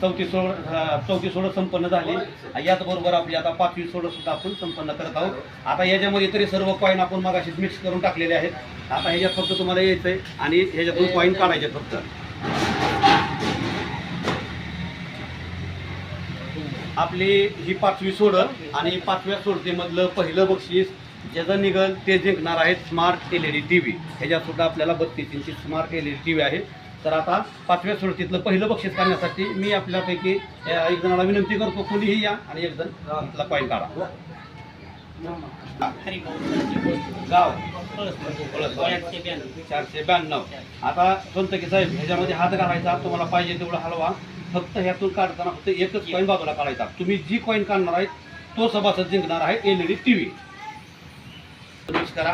चौथी सोड चौथी सोडत संपन्न झाली. याचबरोबर आपली आता पाचवी सोडत सुद्धा आपण संपन्न करत आहोत. आता याच्यामध्ये तरी सर्व कॉईन आपण मगाशीच मिक्स करून टाकलेले आहेत. आता ह्याच्यात फक्त तुम्हाला यायचं आहे आणि ह्याच्यातून कॉईन काढायचे फक्त. आपली ही पाचवी सोडं आणि पाचव्या सोडतीमधलं पहिलं बक्षीस ज्याचं निघल ते जिंकणार आहेत smart L E D T V ह्याच्यातसुद्धा आपल्याला बत्तीस इंची smart L E D T V आहे. तर आता पाचव्या सुरतीतलं पहिलं बक्षीस करण्यासाठी मी आपल्यापैकी एक जणाला विनंती करतो कोणीही या आणि एक जण आपला कॉईन काढा. गाव. चारशे ब्याण्णव. आता सोनतकी साहेब ह्याच्यामध्ये हात घालायचा तुम्हाला पाहिजे तेवढा हलवा. फक्त ह्यातून काढताना फक्त एकच कॉईन बाजूला काढायचा. तुम्ही जी कॉईन काढणार आहे तो सभासद जिंकणार आहे L E D T V करा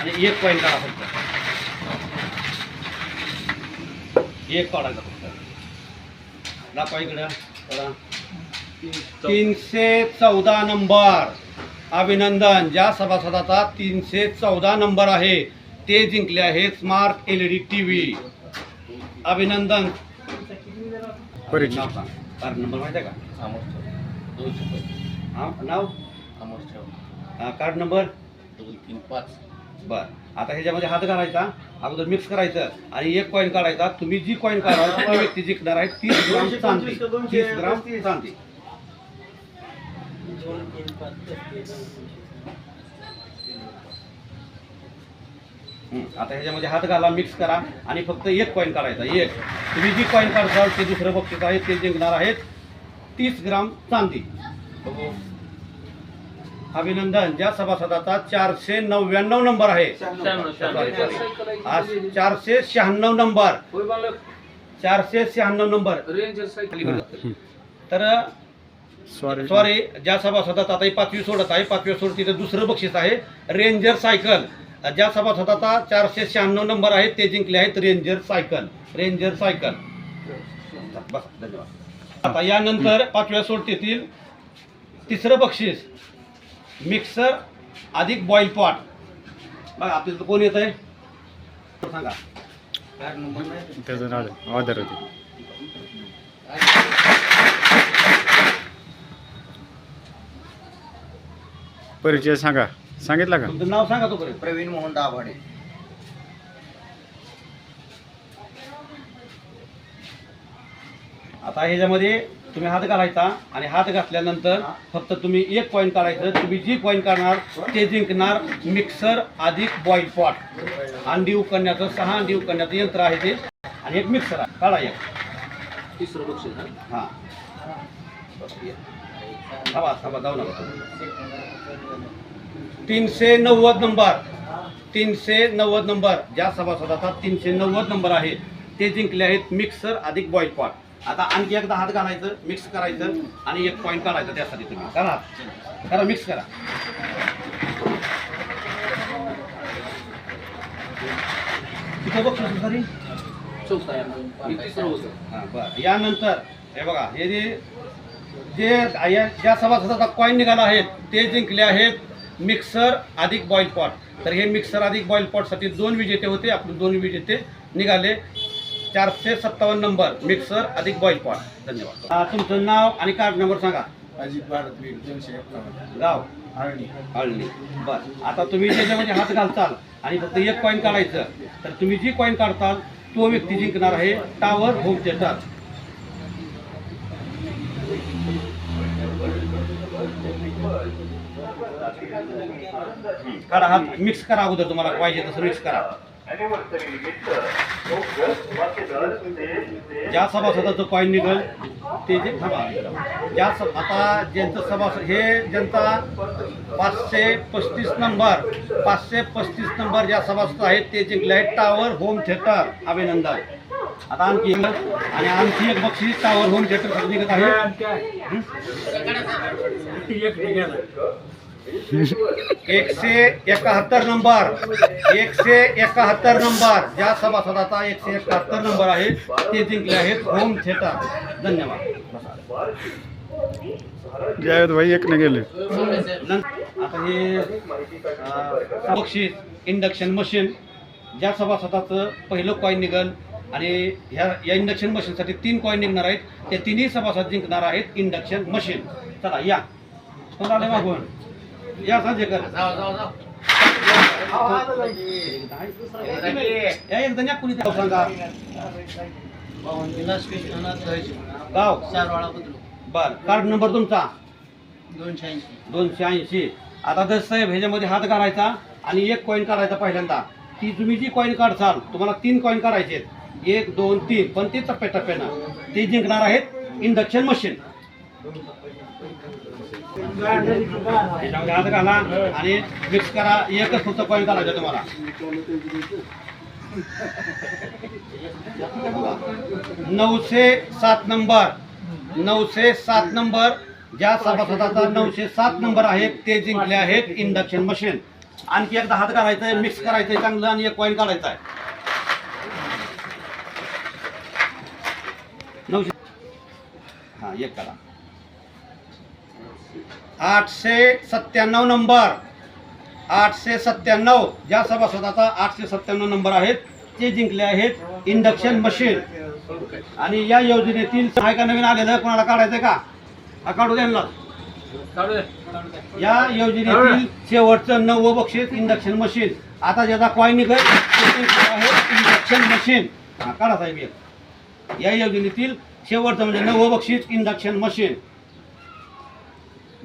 आणि एक कॉईन काढा फक्त. एक काढायचा फक्त? दाखवा इकडं. करा. तीनशे चौदा नंबर. अभिनंदन. ज्या सभासदाचा तीनशे चौदा नंबर आहे ते जिंकले आहेत smart L E D T V अभिनंदन. परिचय नाव सांग. कार्ड नंबर माहिती आहे का? हा नाव? हा, कार्ड नंबर बर. आता ह्याच्यामध्ये हात घालायचा अगोदर मिक्स करायचं आणि एक कॉईन काढायचा. तुम्ही जी कॉईन काढाल ती व्यक्ती जिंकणार आहे. तीस ग्राम चांदी. तीस ग्राम चांदी. हं, आता ह्याच्यामध्ये हात घाला मिक्स करा आणि फक्त एक कॉईन काढायचा. एक. तुम्ही जी कॉईन काढसाल ते दुसरं बक्षीस आहे ते जिंकणार आहेत तीस ग्राम चांदी. अभिनंदन. ज्या सभासदाचा चारशे नव्याण्णव नंबर आहे. आज चारशे शहाण्णव नंबर. चारशे शहाण्णव नंबर. तर सॉरी सॉरी ज्या सभासदात आता ही पाचवी सोडत आहे पाचव्या सोडत तिथे दुसरं बक्षीस आहे रेंजर सायकल. ज्या सभासदाचा चारशे शहाण्णव नंबर आहे ते जिंकले आहेत रेंजर सायकल. Ranger cycle. बस धन्यवाद. आता यानंतर पाचव्या सोडतीतील तिसरं बक्षीस. मिक्सर अधिक बॉईल पॉट बघा आपल्याला कोण येत आहे सांगा. त्याचं नाव ऑर्डर होती. परिचय सांगा. सांगितला का? तुमचं नाव सांगा तोपर्यंत. प्रवीण मोहन दाभाडे. आता ह्याच्यामध्ये तुम्ही हात घालायचा आणि हात घातल्यानंतर फक्त तुम्ही एक पॉईंट काढायचं. तुम्ही जी पॉईंट काढणार ते जिंकणार मिक्सर अधिक बॉईल पॉट अंडी उकडण्याचं सहा अंडी उकडण्याचं यंत्र आहे ते. आणि एक मिक्सर आहे. काढा एक. तिसरं बक्षीस हां. थांबा थांबा जाऊ नका. तीनशे नव्वद नंबर. तीनशे नव्वद नंबर. ज्या सभासदाचा तीनशे नव्वद नंबर आहे ते जिंकले आहेत मिक्सर अधिक बॉईल पॉट आता आणखी एकदा हात घालायचं मिक्स करायचं आणि एक पॉईंट काढायचं त्यासाठी तुम्ही. करा. करा मिक्स करा. तिथं बघ सरी हां बरं. यानंतर हे बघा हे जे जे या- ज्या सभासदाचा कॉईन निघाला आहेत ते जिंकले आहेत मिक्सर अधिक बॉईल पॉट तर हे मिक्सर अधिक बॉईल पॉटसाठी दोन विजेते होते. आपले दोन विजेते निघाले. चारशे सत्तावन्न नंबर मिक्सर अधिक बॉईल पॉट धन्यवाद. तुमचं नाव आणि कार्ड नंबर सांगा. अजित भारत वीर दोनशे एकावन्न. गाव? हळणी बर. आता तुम्ही ज्याच्यामध्ये हात घालताल आणि फक्त एक कॉईन काढायचं तर तुम्ही जी कॉईन काढताल तो व्यक्ती जिंकणार आहे टावर होम थिएटर काढा हात मिक्स करा अगोदर तुम्हाला पाहिजे तसं मिक्स करा. ज्या सभासदाचं कॉईन निघल ते जे थांबा. ज्या आता ज्यांचं सभासद हे ज्यांचा पाचशे पस्तीस नंबर पाचशे पस्तीस नंबर ज्या सभासद आहेत ते जिंकले आहेत टावर होम थिएटर अभिनंदन. आता आणखी आणि आणखी एक बक्षीस टावर होम थिएटर निघत आहे. एकशे एकाहत्तर नंबर. एकशे एकाहत्तर नंबर. ज्या सभासदाचा एकशे एकाहत्तर नंबर आहे ते जिंकले आहेत होम थिएटर. धन्यवाद. जयद भाई एक ने गेले. आता हे बक्षीस इंडक्शन मशीन ज्या सभासदाचं पहिलं कॉईन निघल आणि ह्या या इंडक्शन मशीनसाठी तीन कॉईन निघणार आहेत ते तिन्ही सभासद जिंकणार आहेत इंडक्शन मशीन चला या. कोण आले मागून? या संजयकर या एकदा या कुणी सांगा गाव बर कार्ड नंबर तुमचा? दोनशे ऐंशी. दोनशे ऐंशी. आता जर साहेब ह्याच्यामध्ये हात घालायचा आणि एक कॉईन काढायचा पहिल्यांदा ती तुम्ही जी कॉईन काढसाल तुम्हाला तीन कॉईन काढायचे आहेत एक दोन तीन. पण ते टप्प्याटप्प्यानं. ते जिंकणार आहेत इंडक्शन मशीन त्याच्यामध्ये हात घाला आणि मिक्स करा एकच फक्त कॉईन काढायचा तुम्हाला. नऊशे सात नंबर नऊशे सात नंबर ज्या सभासदाचा नऊशे सात नंबर आहे ते जिंकले आहेत इंडक्शन मशीन आणखी एकदा हात घालायचा आहे मिक्स करायचं आहे चांगलं आणि एक कॉईन काढायचा आहे नऊशे हा एक करा. आठशे सत्त्याण्णव नंबर. आठशे सत्त्याण्णव. ज्या सभासदाचा आठशे सत्त्याण्णव नंबर आहेत. ते जिंकले आहेत इंडक्शन मशीन. आणि या योजनेतील का नवीन आलेलं कोणाला काढायचं का? हा काढू द्या ना. या योजनेतील शेवटचं नववं बक्षीस इंडक्शन मशीन. आता ज्याचा कॉईन निघेल ते जिंकलं आहे इंडक्शन मशीन. हा काढा साहेब. या योजनेतील शेवटचं म्हणजे नववं बक्षीस इंडक्शन मशीन.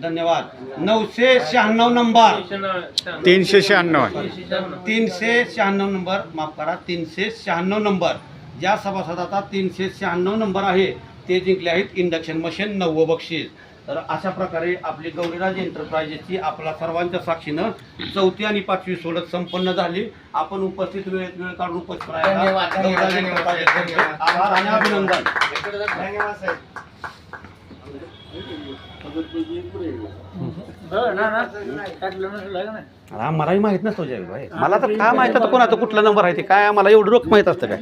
धन्यवाद. नऊशे शहाण्णव नंबर. तीनशे शहाण्णव. आहे तीनशे शहाण्णव नंबर माफ करा तीनशे शहाण्णव नंबर. ज्या सभासदाचा तीनशे शहाण्णव नंबर आहे. ते जिंकले आहेत इंडक्शन मशीन नववं बक्षीस. तर अशा प्रकारे आपली गौरीराज एंटरप्राइजेसची आपला सर्वांच्या साक्षीनं चौथी आणि पाचवी सोडत संपन्न झाली. आपण उपस्थित वेळेत वेळ काढून उपस्थित राहिला. धन्यवाद, धन्यवाद, गौरीराज धन्यवाद. एंटरप्राइजेसचे आभार मलाही माहीत नसतो हो जय भाई मला तर काय माहीत आता कोणाचा कुठला नंबर आहे ते? काय मला एवढं रोख माहीत असतं काय?